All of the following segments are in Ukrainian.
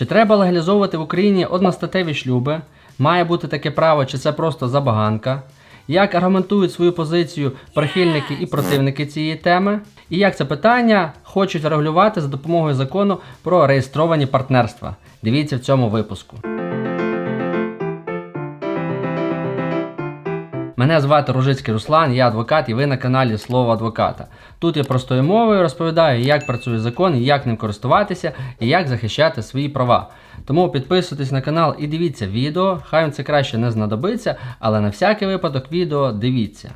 Чи треба легалізовувати в Україні одностатеві шлюби? Має бути таке право, чи це просто забаганка? Як аргументують свою позицію прихильники і противники цієї теми? І як це питання хочуть регулювати за допомогою закону про реєстровані партнерства? Дивіться в цьому випуску. Мене звати Ружицький Руслан, я адвокат, і ви на каналі Слово адвоката. Тут я простою мовою розповідаю, як працює закон, як ним користуватися, і як захищати свої права. Тому підписуйтесь на канал і дивіться відео. Хай вам це краще не знадобиться, але на всякий випадок відео дивіться.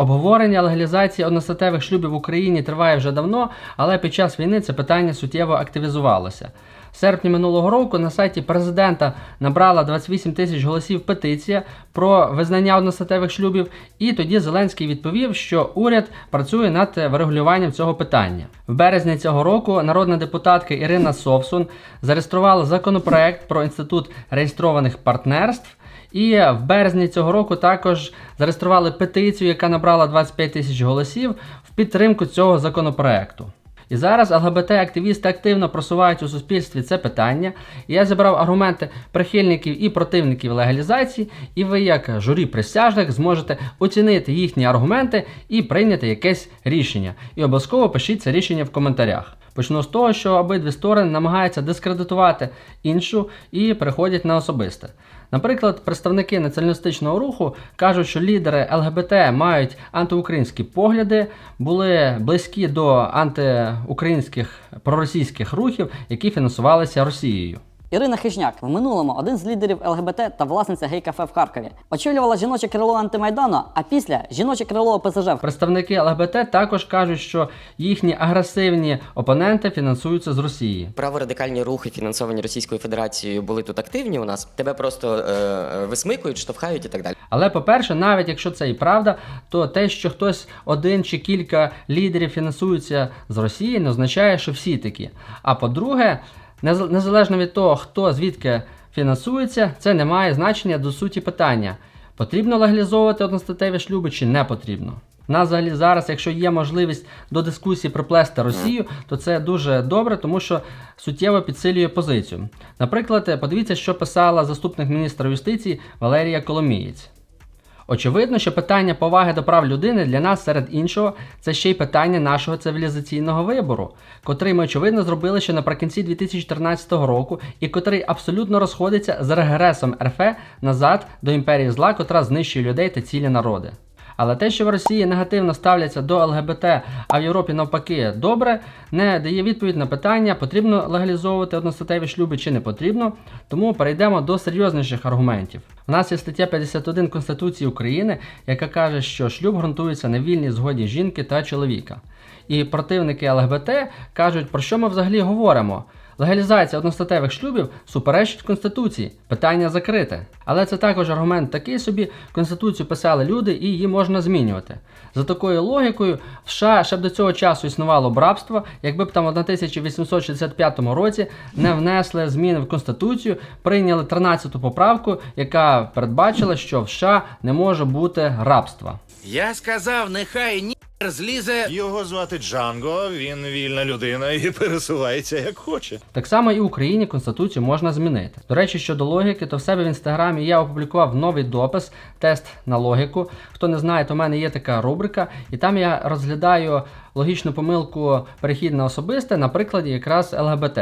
Обговорення легалізації одностатевих шлюбів в Україні триває вже давно, але під час війни це питання суттєво активізувалося. В серпні минулого року на сайті президента набрала 28 тисяч голосів петиція про визнання одностатевих шлюбів, і тоді Зеленський відповів, що уряд працює над врегулюванням цього питання. В березні цього року народна депутатка Ірина Совсун зареєструвала законопроект про інститут реєстрованих партнерств. І в березні цього року також зареєстрували петицію, яка набрала 25 тисяч голосів в підтримку цього законопроекту. І зараз ЛГБТ-активісти активно просувають у суспільстві це питання. І я зібрав аргументи прихильників і противників легалізації, і ви, як журі присяжних, зможете оцінити їхні аргументи і прийняти якесь рішення. І обов'язково пишіть це рішення в коментарях. Почну з того, що обидві сторони намагаються дискредитувати іншу і переходять на особисте. Наприклад, представники націоналістичного руху кажуть, що лідери ЛГБТ мають антиукраїнські погляди, були близькі до антиукраїнських проросійських рухів, які фінансувалися Росією. Ірина Хижняк в минулому один з лідерів ЛГБТ та власниця гей-кафе в Харкові. Очолювала жіноче крило антимайдану, а після жіноче крило ОПЗЖ Представники ЛГБТ також кажуть, що їхні агресивні опоненти фінансуються з Росії. Праворадикальні рухи, фінансовані Російською Федерацією, були тут активні у нас. Тебе просто е, висмикують, штовхають і так далі. Але по-перше, навіть якщо це і правда, то те, що хтось один чи кілька лідерів фінансуються з Росії, не означає, що всі такі. А по-друге, незалежно від того, хто звідки фінансується, це не має значення до суті питання: потрібно легалізовувати одностатеві шлюби чи не потрібно. Нас взагалі зараз, якщо є можливість до дискусії приплести Росію, то це дуже добре, тому що суттєво підсилює позицію. Наприклад, подивіться, що писала заступник міністра юстиції Валерія Коломієць. Очевидно, що питання поваги до прав людини для нас серед іншого це ще й питання нашого цивілізаційного вибору, котрий ми очевидно зробили ще наприкінці 2014 року, і котрий абсолютно розходиться з регресом РФ назад до імперії зла, котра знищує людей та цілі народи. Але те, що в Росії негативно ставляться до ЛГБТ, а в Європі навпаки добре, не дає відповідь на питання, потрібно легалізовувати одностатеві шлюби чи не потрібно. Тому перейдемо до серйозніших аргументів. У нас є стаття 51 Конституції України, яка каже, що шлюб ґрунтується на вільній згоді жінки та чоловіка. І противники ЛГБТ кажуть, про що ми взагалі говоримо. Легалізація одностатевих шлюбів суперечить Конституції. Питання закрите. Але це також аргумент такий собі. Конституцію писали люди і її можна змінювати. За такою логікою, в США ще б до цього часу існувало б рабство, якби б там в 1865 році не внесли зміни в Конституцію, прийняли 13-ту поправку, яка передбачила, що в США не може бути рабства. Я сказав, нехай нір злізе. Його звати Джанго, він вільна людина і пересувається як хоче. Так само і в Україні Конституцію можна змінити. До речі, щодо логіки, то в себе в інстаграмі я опублікував новий допис, тест на логіку. Хто не знає, то в мене є така рубрика, і там я розглядаю логічну помилку перехід на особисте на прикладі якраз ЛГБТ.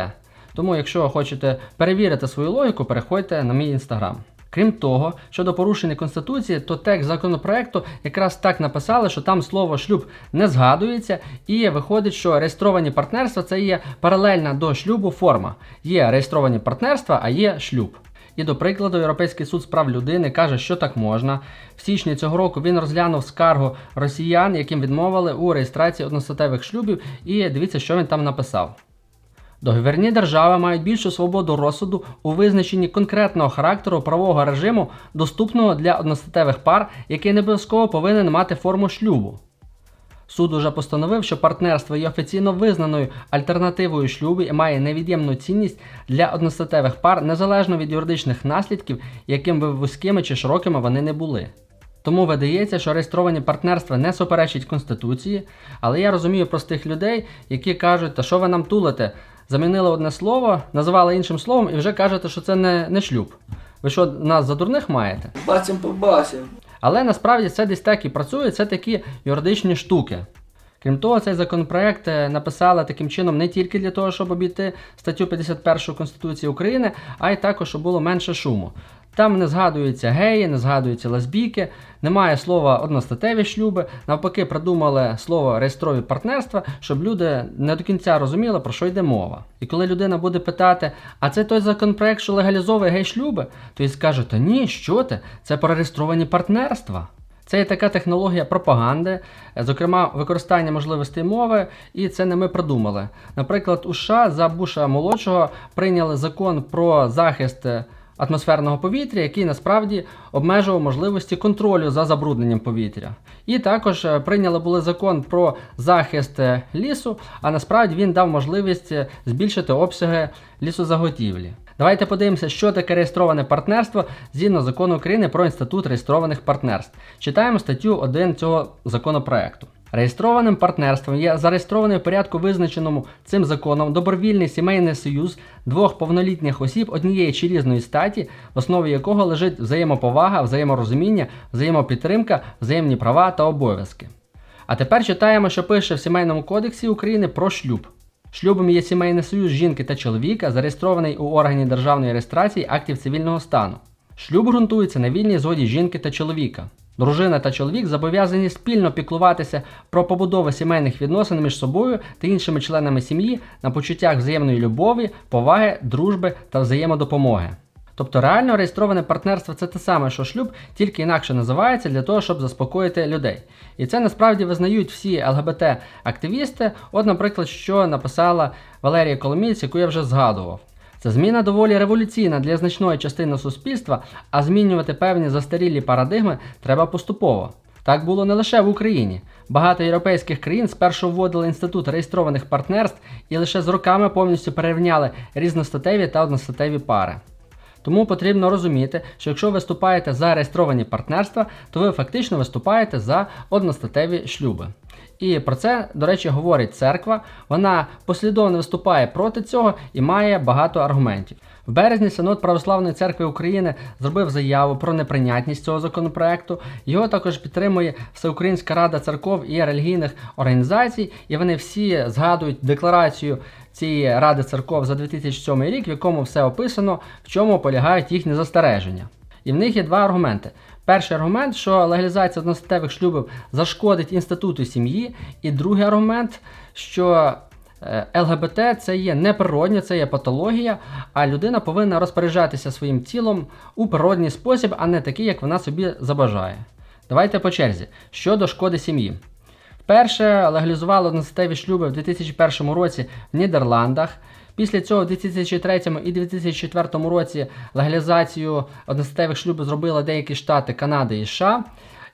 Тому, якщо хочете перевірити свою логіку, переходьте на мій інстаграм. Крім того, щодо порушення Конституції, то текст законопроекту якраз так написали, що там слово шлюб не згадується, і виходить, що реєстровані партнерства це є паралельна до шлюбу форма. Є реєстровані партнерства, а є шлюб. І до прикладу, Європейський суд з прав людини каже, що так можна. В січні цього року він розглянув скаргу росіян, яким відмовили у реєстрації одностатевих шлюбів, і дивіться, що він там написав. Договірні держави мають більшу свободу розсуду у визначенні конкретного характеру правового режиму, доступного для одностатевих пар, який не обов'язково повинен мати форму шлюбу. Суд уже постановив, що партнерство є офіційно визнаною альтернативою шлюбу і має невід'ємну цінність для одностатевих пар незалежно від юридичних наслідків, яким би вузькими чи широкими вони не були. Тому видається, що реєстровані партнерства не суперечать Конституції, але я розумію простих людей, які кажуть, та що ви нам тулите? Замінили одне слово, називали іншим словом і вже кажете, що це не, не шлюб. Ви що, нас за дурних маєте? Бацім по. Але насправді це десь так і працює, це такі юридичні штуки. Крім того, цей законопроект е, написали таким чином не тільки для того, щоб обійти статтю 51 Конституції України, а й також, щоб було менше шуму. Там не згадуються геї, не згадуються лесбійки, немає слова одностатеві шлюби. Навпаки, придумали слово реєстрові партнерства, щоб люди не до кінця розуміли, про що йде мова. І коли людина буде питати, а це той законопроект, що легалізовує гей-шлюби, то він скаже: Та ні, що ти? Це про реєстровані партнерства. Це є така технологія пропаганди, зокрема використання можливостей мови, і це не ми придумали. Наприклад, у США за Буша молодшого прийняли закон про захист атмосферного повітря, який насправді обмежував можливості контролю за забрудненням повітря. І також е, прийняли були закон про захист е, лісу, а насправді він дав можливість е, збільшити обсяги лісозаготівлі. Давайте подивимося, що таке реєстроване партнерство згідно закону України про інститут реєстрованих партнерств. Читаємо статтю 1 цього законопроекту. Реєстрованим партнерством є зареєстрований в порядку, визначеному цим законом, добровільний сімейний союз двох повнолітніх осіб однієї чи різної статі, в основі якого лежить взаємоповага, взаєморозуміння, взаємопідтримка, взаємні права та обов'язки. А тепер читаємо, що пише в Сімейному кодексі України про шлюб. Шлюбом є сімейний союз жінки та чоловіка, зареєстрований у органі державної реєстрації актів цивільного стану. Шлюб ґрунтується на вільній згоді жінки та чоловіка. Дружина та чоловік зобов'язані спільно піклуватися про побудову сімейних відносин між собою та іншими членами сім'ї на почуттях взаємної любові, поваги, дружби та взаємодопомоги. Тобто реально реєстроване партнерство це те саме, що шлюб, тільки інакше називається для того, щоб заспокоїти людей. І це насправді визнають всі ЛГБТ-активісти. От, наприклад, що написала Валерія Коломієць, яку я вже згадував. Це зміна доволі революційна для значної частини суспільства, а змінювати певні застарілі парадигми треба поступово. Так було не лише в Україні. Багато європейських країн спершу вводили інститут реєстрованих партнерств і лише з роками повністю перерівняли різностатеві та одностатеві пари. Тому потрібно розуміти, що якщо виступаєте за реєстровані партнерства, то ви фактично виступаєте за одностатеві шлюби. І про це, до речі, говорить церква. Вона послідовно виступає проти цього і має багато аргументів. В березні Синод Православної церкви України зробив заяву про неприйнятність цього законопроекту. Його також підтримує Всеукраїнська рада церков і релігійних організацій, і вони всі згадують декларацію цієї ради церков за 2007 рік, в якому все описано, в чому полягають їхні застереження. І в них є два аргументи. Перший аргумент, що легалізація одностатевих шлюбів зашкодить інституту сім'ї, і другий аргумент, що е, ЛГБТ це є неприродня, це є патологія, а людина повинна розпоряджатися своїм тілом у природній спосіб, а не такий, як вона собі забажає. Давайте по черзі. Щодо шкоди сім'ї. Вперше легалізували одностатеві шлюби в 2001 році в Нідерландах. Після цього в 2003 і 2004 році легалізацію одностатевих шлюбів зробили деякі штати Канади і США.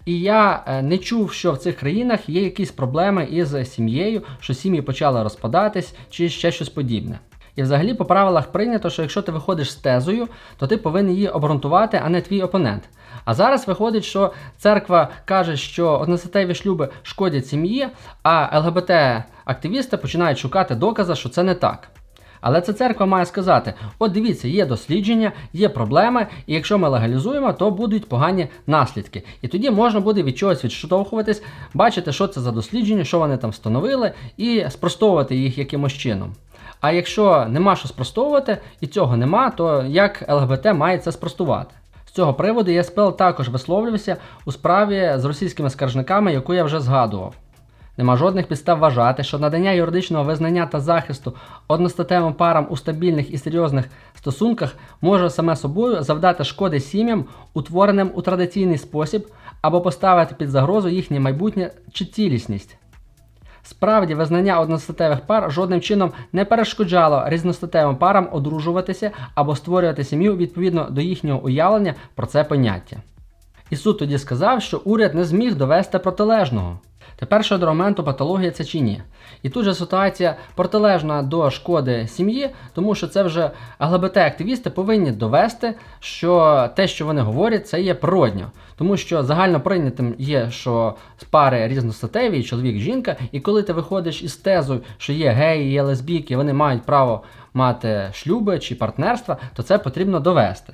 І я е, не чув, що в цих країнах є якісь проблеми із сім'єю, що сім'ї почали розпадатись чи ще щось подібне. І взагалі по правилах прийнято, що якщо ти виходиш з тезою, то ти повинен її обґрунтувати, а не твій опонент. А зараз виходить, що церква каже, що одностатеві шлюби шкодять сім'ї, а ЛГБТ-активісти починають шукати докази, що це не так. Але ця церква має сказати: от дивіться, є дослідження, є проблеми, і якщо ми легалізуємо, то будуть погані наслідки. І тоді можна буде від чогось відштовхуватись, бачити, що це за дослідження, що вони там встановили, і спростовувати їх якимось чином. А якщо нема що спростовувати і цього нема, то як ЛГБТ має це спростувати? З цього приводу ЄСПЛ також висловлювався у справі з російськими скаржниками, яку я вже згадував. Нема жодних підстав вважати, що надання юридичного визнання та захисту одностатевим парам у стабільних і серйозних стосунках може саме собою завдати шкоди сім'ям, утвореним у традиційний спосіб, або поставити під загрозу їхнє майбутнє чи цілісність. Справді, визнання одностатевих пар жодним чином не перешкоджало різностатевим парам одружуватися або створювати сім'ю відповідно до їхнього уявлення про це поняття. І суд тоді сказав, що уряд не зміг довести протилежного. Тепер щодо моменту патологія це чи ні. І тут же ситуація протилежна до шкоди сім'ї, тому що це вже ЛГБТ-активісти повинні довести, що те, що вони говорять, це є природньо. Тому що загально прийнятим є, що пари різностатеві, чоловік, жінка, і коли ти виходиш із тезою, що є геї, є лесбійки, вони мають право мати шлюби чи партнерства, то це потрібно довести.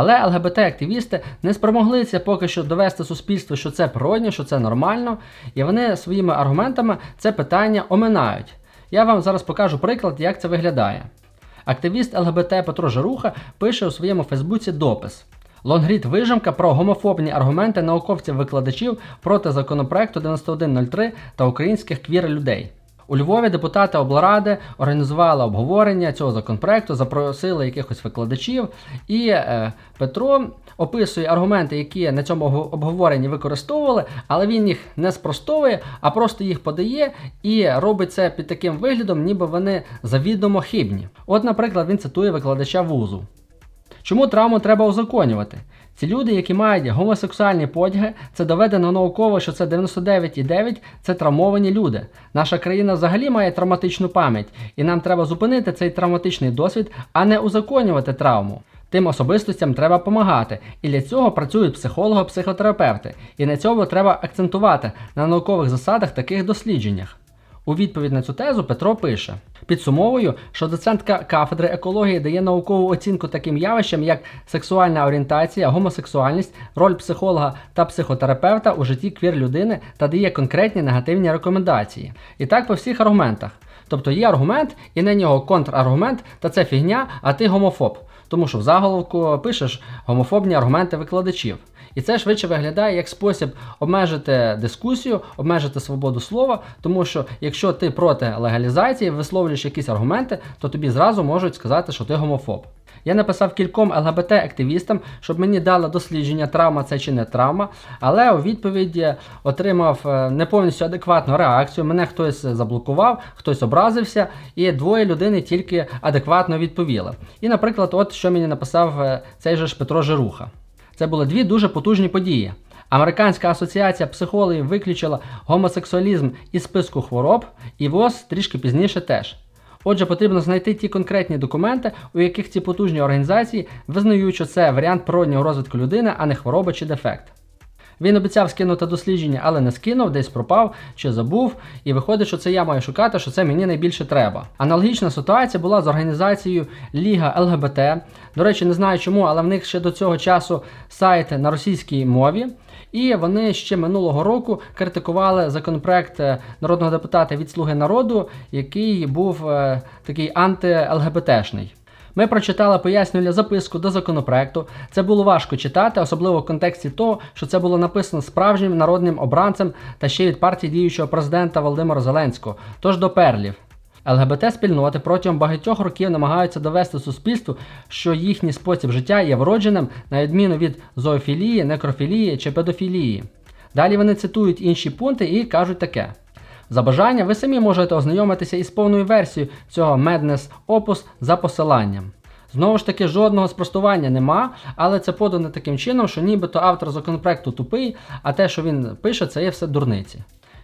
Але ЛГБТ-активісти не спромоглися поки що довести суспільству, що це природньо, що це нормально, і вони своїми аргументами це питання оминають. Я вам зараз покажу приклад, як це виглядає. Активіст ЛГБТ Петро Жаруха пише у своєму Фейсбуці допис. Лонгрід вижимка про гомофобні аргументи науковців-викладачів проти законопроекту 9103 та українських квір людей. У Львові депутати облради організували обговорення цього законопроекту, запросили якихось викладачів, і е, Петро описує аргументи, які на цьому обговоренні використовували, але він їх не спростовує, а просто їх подає і робить це під таким виглядом, ніби вони завідомо хибні. От, наприклад, він цитує викладача вузу. Чому травму треба узаконювати? Ці люди, які мають гомосексуальні подяги, це доведено науково, що це 99,9 це травмовані люди. Наша країна взагалі має травматичну пам'ять, і нам треба зупинити цей травматичний досвід, а не узаконювати травму. Тим особистостям треба допомагати, і для цього працюють психологи, психотерапевти. І на цьому треба акцентувати на наукових засадах таких дослідженнях. У відповідь на цю тезу Петро пише: підсумовую, що доцентка кафедри екології дає наукову оцінку таким явищам, як сексуальна орієнтація, гомосексуальність, роль психолога та психотерапевта у житті квір людини та дає конкретні негативні рекомендації. І так по всіх аргументах. Тобто є аргумент, і на нього контраргумент, та це фігня, а ти гомофоб. Тому що в заголовку пишеш гомофобні аргументи викладачів. І це швидше виглядає як спосіб обмежити дискусію, обмежити свободу слова, тому що якщо ти проти легалізації висловлюєш якісь аргументи, то тобі зразу можуть сказати, що ти гомофоб. Я написав кільком ЛГБТ-активістам, щоб мені дали дослідження, травма це чи не травма, але у відповіді отримав е, не повністю адекватну реакцію. Мене хтось заблокував, хтось образився, і двоє людей тільки адекватно відповіли. І, наприклад, от що мені написав е, цей же ж Петро Жируха. Це були дві дуже потужні події. Американська асоціація психологів виключила гомосексуалізм із списку хвороб, і ВОЗ трішки пізніше теж. Отже, потрібно знайти ті конкретні документи, у яких ці потужні організації визнають, що це варіант природнього розвитку людини, а не хвороба чи дефект. Він обіцяв скинути дослідження, але не скинув, десь пропав чи забув, і виходить, що це я маю шукати, що це мені найбільше треба. Аналогічна ситуація була з організацією Ліга ЛГБТ. До речі, не знаю чому, але в них ще до цього часу сайт на російській мові. І вони ще минулого року критикували законопроект е, народного депутата від Слуги народу, який був е, такий анти-ЛГБТшний. Ми прочитали пояснювальну записку до законопроекту. Це було важко читати, особливо в контексті того, що це було написано справжнім народним обранцем та ще від партії діючого президента Володимира Зеленського. Тож до перлів. ЛГБТ-спільноти протягом багатьох років намагаються довести суспільству, що їхній спосіб життя є вродженим, на відміну від зоофілії, некрофілії чи педофілії. Далі вони цитують інші пункти і кажуть таке. За бажання ви самі можете ознайомитися із повною версією цього Madness Opus за посиланням. Знову ж таки, жодного спростування нема, але це подано таким чином, що нібито автор законопроекту тупий, а те, що він пише, це є все дурниці.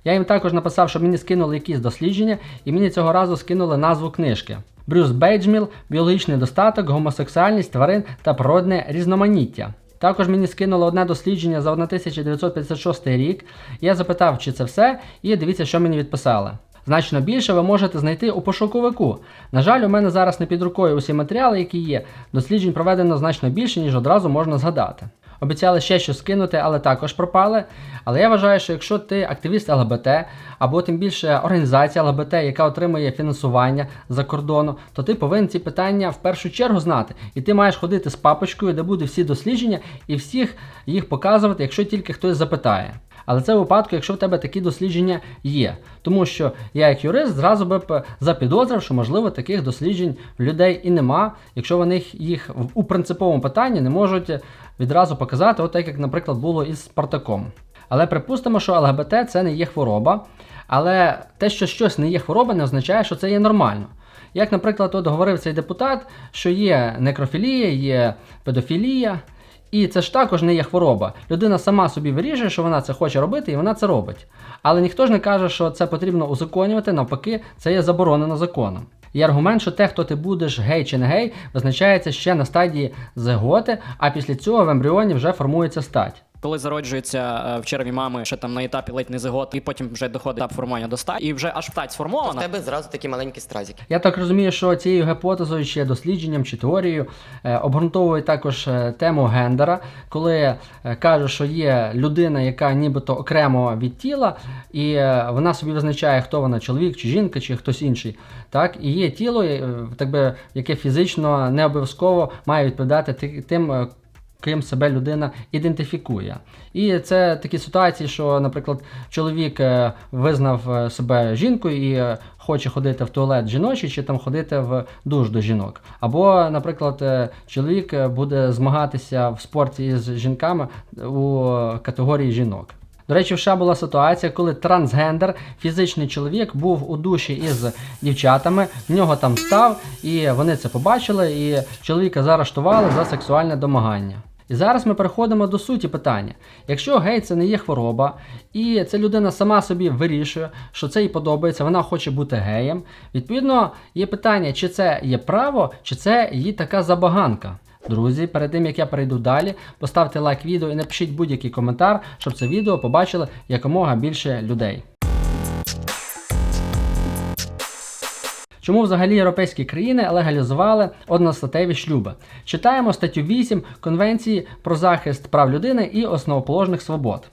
Я їм також написав, щоб мені скинули якісь дослідження, і мені цього разу скинули назву книжки. Брюс Бейджміл, біологічний достаток, гомосексуальність тварин та природне різноманіття. Також мені скинуло одне дослідження за 1956 рік. Я запитав, чи це все, і дивіться, що мені відписали. Значно більше ви можете знайти у пошуковику. На жаль, у мене зараз не під рукою усі матеріали, які є. Досліджень проведено значно більше, ніж одразу можна згадати. Обіцяли ще щось скинути, але також пропали. Але я вважаю, що якщо ти активіст ЛГБТ, або тим більше організація ЛГБТ, яка отримує фінансування за кордону, то ти повинен ці питання в першу чергу знати. І ти маєш ходити з папочкою, де будуть всі дослідження, і всіх їх показувати, якщо тільки хтось запитає. Але це у випадку, якщо в тебе такі дослідження є. Тому що я, як юрист, зразу би запідозрив, що можливо таких досліджень в людей і нема, якщо вони їх- в- у принциповому питанні не можуть відразу показати, от так як, наприклад, було із Спартаком. Але припустимо, що ЛГБТ це не є хвороба. Але те, що щось не є хвороба, не означає, що це є нормально. Як, наприклад, от говорив цей депутат, що є некрофілія, є педофілія, І це ж також не є хвороба. Людина сама собі вирішує, що вона це хоче робити, і вона це робить. Але ніхто ж не каже, що це потрібно узаконювати, навпаки, це є заборонено законом. І аргумент, що те, хто ти будеш гей чи не гей, визначається ще на стадії зиготи, а після цього в ембріоні вже формується стать. Коли зароджується е, в черві мами ще там на етапі ледь не зигот, і потім вже доходить етап формування до ста, і вже аж стать В сформована. тебе зразу такі маленькі стразики. Я так розумію, що цією гіпотезою чи дослідженням чи теорією е, обґрунтовують також е, тему гендера, коли кажуть, що є людина, яка нібито окремо від тіла, і вона собі визначає, хто вона, чоловік чи жінка, чи хтось інший. Так, і є тіло, так би, яке фізично не обов'язково має відповідати ти- тим. Ким себе людина ідентифікує. І це такі ситуації, що, наприклад, чоловік е, визнав е, себе жінкою і е, хоче ходити в туалет жіночий, чи там ходити в душ до жінок. Або, наприклад, чоловік буде змагатися в спорті з жінками у категорії жінок. До речі, в США була ситуація, коли трансгендер, фізичний чоловік, був у душі із дівчатами, в нього там став, і вони це побачили, і чоловіка заарештували за сексуальне домагання. І зараз ми переходимо до суті питання. Якщо гей це не є хвороба, і ця людина сама собі вирішує, що це їй подобається, вона хоче бути геєм, відповідно, є питання, чи це є право, чи це її така забаганка. Друзі, перед тим як я перейду далі, поставте лайк відео і напишіть будь-який коментар, щоб це відео побачили якомога більше людей. Чому взагалі європейські країни легалізували одностатеві шлюби? Читаємо статтю 8 Конвенції про захист прав людини і основоположних свобод.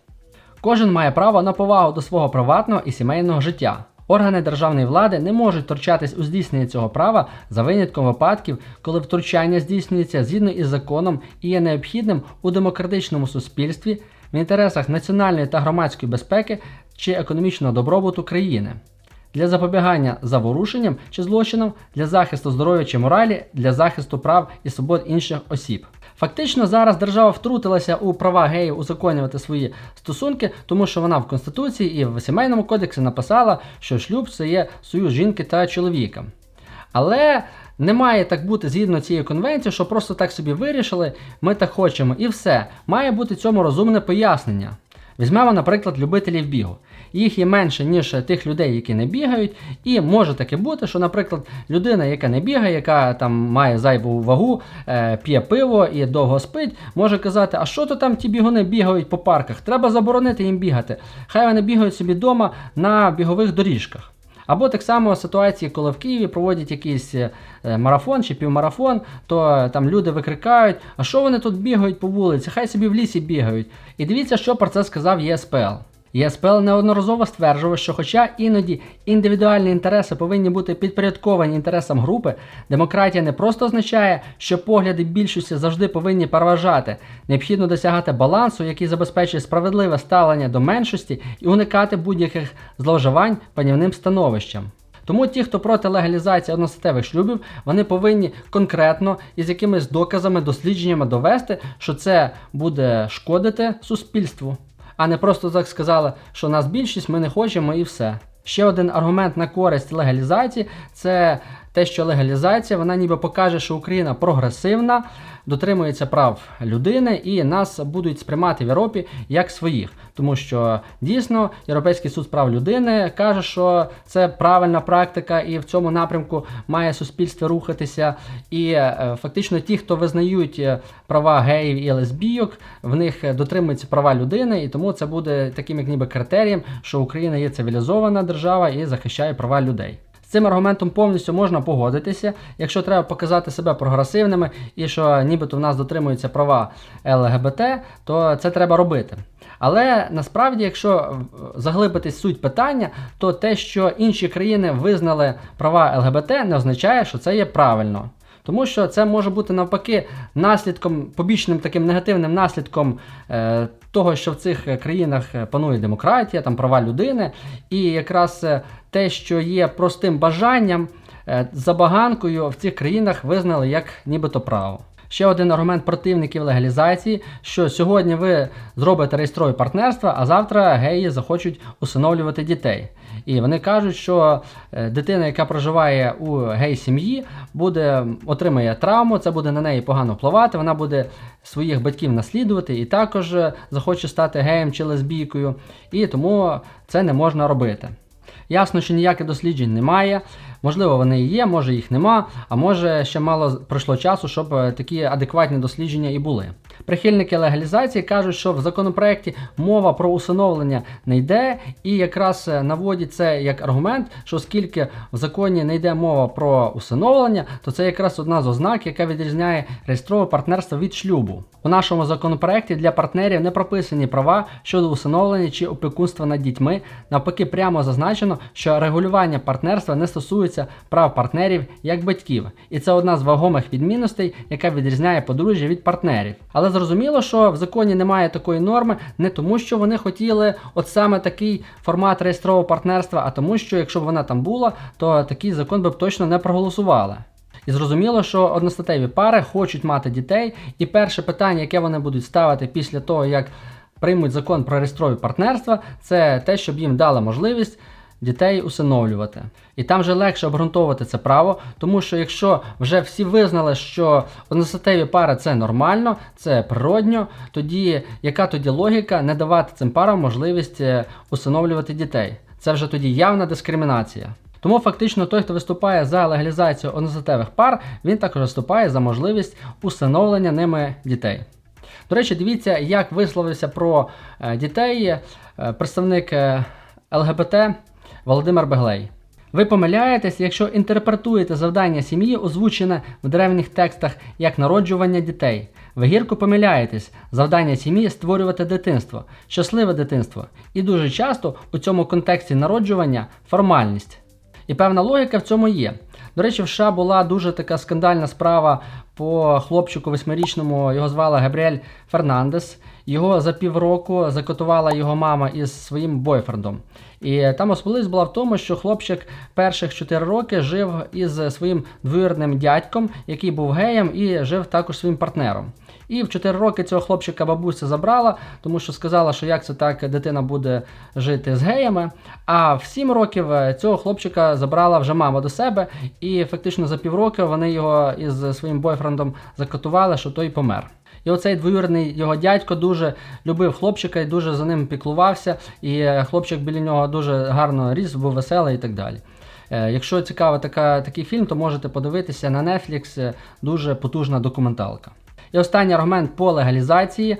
Кожен має право на повагу до свого приватного і сімейного життя. Органи державної влади не можуть втручатись у здійснення цього права за винятком випадків, коли втручання здійснюється згідно із законом і є необхідним у демократичному суспільстві в інтересах національної та громадської безпеки чи економічного добробуту країни для запобігання заворушенням чи злочинам, для захисту здоров'я чи моралі, для захисту прав і свобод інших осіб. Фактично зараз держава втрутилася у права геїв узаконювати свої стосунки, тому що вона в Конституції і в сімейному кодексі написала, що шлюб це є союз жінки та чоловіка. Але не має так бути згідно цієї конвенції, що просто так собі вирішили, ми так хочемо, і все. Має бути цьому розумне пояснення. Візьмемо, наприклад, любителів бігу. Їх є менше, ніж тих людей, які не бігають. І може таке бути, що, наприклад, людина, яка не бігає, яка там має зайву вагу, е, п'є пиво і довго спить, може казати, а що то там ті бігуни бігають по парках? Треба заборонити їм бігати. Хай вони бігають собі вдома на бігових доріжках. Або так само ситуації, коли в Києві проводять якийсь е, марафон чи півмарафон, то там люди викрикають, а що вони тут бігають по вулиці, хай собі в лісі бігають. І дивіться, що про це сказав ЄСПЛ. ЄСПЛ неодноразово стверджував, що хоча іноді індивідуальні інтереси повинні бути підпорядковані інтересам групи, демократія не просто означає, що погляди більшості завжди повинні переважати. Необхідно досягати балансу, який забезпечує справедливе ставлення до меншості і уникати будь-яких зловживань панівним становищем. Тому ті, хто проти легалізації одностатевих шлюбів, вони повинні конкретно і з якимись доказами, дослідженнями довести, що це буде шкодити суспільству, а не просто так сказали, що нас більшість, ми не хочемо і все. Ще один аргумент на користь легалізації це те, що легалізація вона ніби покаже, що Україна прогресивна, дотримується прав людини і нас будуть сприймати в Європі як своїх. Тому що дійсно Європейський суд з прав людини каже, що це правильна практика, і в цьому напрямку має суспільство рухатися. І е, фактично ті, хто визнають е, права геїв і лесбійок, в них е, дотримуються права людини, і тому це буде таким як ніби критерієм, що Україна є цивілізована держава і захищає права людей. Цим аргументом повністю можна погодитися, якщо треба показати себе прогресивними і що нібито в нас дотримуються права ЛГБТ, то це треба робити. Але насправді, якщо заглибитись суть питання, то те, що інші країни визнали права ЛГБТ, не означає, що це є правильно. Тому що це може бути навпаки наслідком, побічним таким негативним наслідком е, того, що в цих е, країнах е, панує демократія, там права людини, і якраз е, те, що є простим бажанням, забаганкою в цих країнах визнали як нібито право. Ще один аргумент противників легалізації, що сьогодні ви зробите реєстрове партнерство, а завтра геї захочуть усиновлювати дітей. І вони кажуть, що е, дитина, яка проживає у гей-сім'ї, буде отримає травму, це буде на неї погано впливати, вона буде своїх батьків наслідувати і також е, захоче стати геєм чи лесбійкою, і тому це не можна робити. Ясно, що ніяких досліджень немає. Можливо, вони і є, може їх нема, а може ще мало пройшло часу, щоб е, такі адекватні дослідження і були. Прихильники легалізації кажуть, що в законопроекті мова про усиновлення не йде, і якраз е, наводять це як аргумент, що оскільки в законі не йде мова про усиновлення, то це якраз одна з ознак, яка відрізняє реєстрове партнерство від шлюбу. У нашому законопроекті для партнерів не прописані права щодо усиновлення чи опікунства над дітьми. Навпаки, прямо зазначено, що регулювання партнерства не стосується прав партнерів як батьків, і це одна з вагомих відмінностей, яка відрізняє подружжя від партнерів. Але зрозуміло, що в законі немає такої норми не тому, що вони хотіли от саме такий формат реєстрового партнерства, а тому, що якщо б вона там була, то такий закон би б точно не проголосували. І зрозуміло, що одностатеві пари хочуть мати дітей, і перше питання, яке вони будуть ставити після того, як приймуть закон про реєстрові партнерства, це те, щоб їм дали можливість дітей усиновлювати. І там вже легше обґрунтовувати це право, тому що якщо вже всі визнали, що одностатеві пари це нормально, це природньо, тоді яка тоді логіка не давати цим парам можливість е, усиновлювати дітей? Це вже тоді явна дискримінація. Тому фактично той, хто виступає за легалізацію одностатевих пар, він також виступає за можливість усиновлення ними дітей. До речі, дивіться, як висловився про е, дітей е, представник ЛГБТ Володимир Беглей. Ви помиляєтесь, якщо інтерпретуєте завдання сім'ї, озвучене в древніх текстах як народжування дітей. Ви гірко помиляєтесь, завдання сім'ї створювати дитинство, щасливе дитинство. І дуже часто у цьому контексті народжування формальність. І певна логіка в цьому є. До речі, в США була дуже така скандальна справа по хлопчику восьмирічному, його звали Габріель Фернандес. Його за півроку закотувала його мама із своїм бойфрендом. І там особливість була в тому, що хлопчик перших 4 роки жив із своїм двоюрідним дядьком, який був геєм, і жив також своїм партнером. І в 4 роки цього хлопчика бабуся забрала, тому що сказала, що як це так дитина буде жити з геями. А в 7 років цього хлопчика забрала вже мама до себе, і фактично за півроку вони його із своїм бойфрендом закатували, що той помер. І оцей двоюрідний його дядько дуже любив хлопчика і дуже за ним піклувався. І е, хлопчик біля нього дуже гарно ріс, був веселий і так далі. Е, Якщо цікава така, такий фільм, то можете подивитися на Netflix, е, дуже потужна документалка. І останній аргумент по легалізації.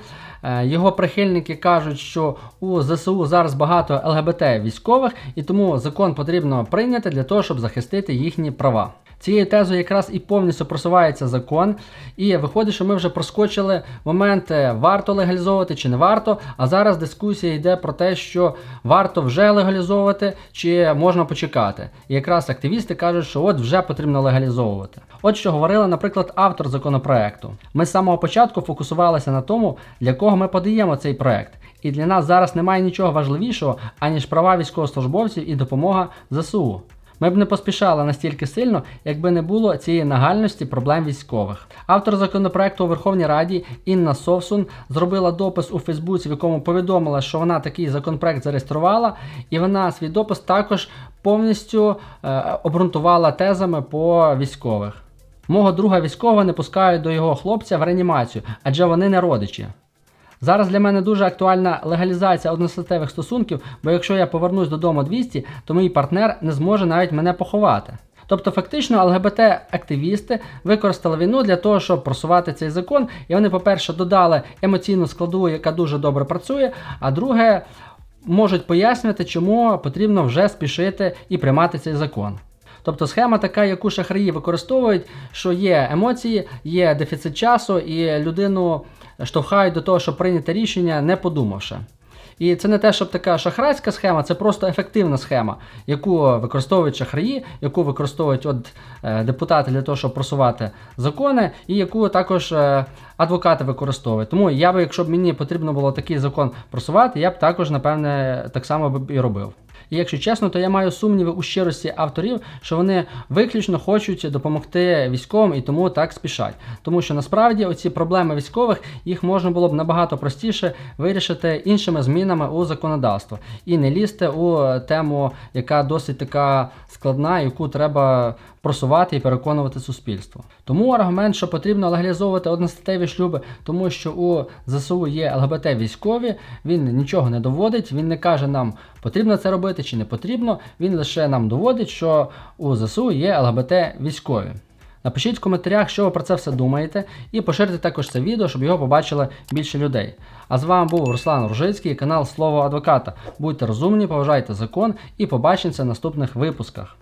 Його прихильники кажуть, що у ЗСУ зараз багато ЛГБТ військових, і тому закон потрібно прийняти для того, щоб захистити їхні права. Цією тезою якраз і повністю просувається закон, і виходить, що ми вже проскочили момент, е, варто легалізовувати чи не варто. А зараз дискусія йде про те, що варто вже легалізовувати чи можна почекати. І якраз активісти кажуть, що от вже потрібно легалізовувати. От що говорила, наприклад, автор законопроекту. Ми з самого початку фокусувалися на тому, для кого ми подаємо цей проект. І для нас зараз немає нічого важливішого, аніж права військовослужбовців і допомога ЗСУ. Ми б не поспішали настільки сильно, якби не було цієї нагальності проблем військових. Автор законопроекту у Верховній Раді Інна Совсун зробила допис у Фейсбуці, в якому повідомила, що вона такий законопроект зареєструвала, і вона свій допис також повністю е, обґрунтувала тезами по військових. Мого друга військового не пускають до його хлопця в реанімацію, адже вони не родичі. Зараз для мене дуже актуальна легалізація одностатевих стосунків, бо якщо я повернусь додому 200, то мій партнер не зможе навіть мене поховати. Тобто, фактично, ЛГБТ-активісти використали війну для того, щоб просувати цей закон, і вони, по-перше, додали емоційну складову, яка дуже добре працює, а друге, можуть пояснювати, чому потрібно вже спішити і приймати цей закон. Тобто схема така, яку шахраї використовують, що є емоції, є дефіцит часу, і людину штовхають до того, щоб прийняти рішення, не подумавши. І це не те, щоб така шахрайська схема, це просто ефективна схема, яку використовують шахраї, яку використовують от, е, депутати для того, щоб просувати закони, і яку також е, адвокати використовують. Тому я би, якщо б мені потрібно було такий закон просувати, я б також, напевне, так само б і робив. І якщо чесно, то я маю сумніви у щирості авторів, що вони виключно хочуть допомогти військовим і тому так спішать. Тому що насправді оці проблеми військових їх можна було б набагато простіше вирішити іншими змінами у законодавство і не лізти у тему, яка досить така складна, яку треба просувати і переконувати суспільство. Тому аргумент, що потрібно легалізовувати одностатеві шлюби, тому що у ЗСУ є ЛГБТ військові, він нічого не доводить, він не каже нам, потрібно це робити чи не потрібно. Він лише нам доводить, що у ЗСУ є ЛГБТ військові. Напишіть в коментарях, що ви про це все думаєте, і поширте також це відео, щоб його побачили більше людей. А з вами був Руслан Ружицький, канал Слово Адвоката. Будьте розумні, поважайте закон і побачимося в наступних випусках.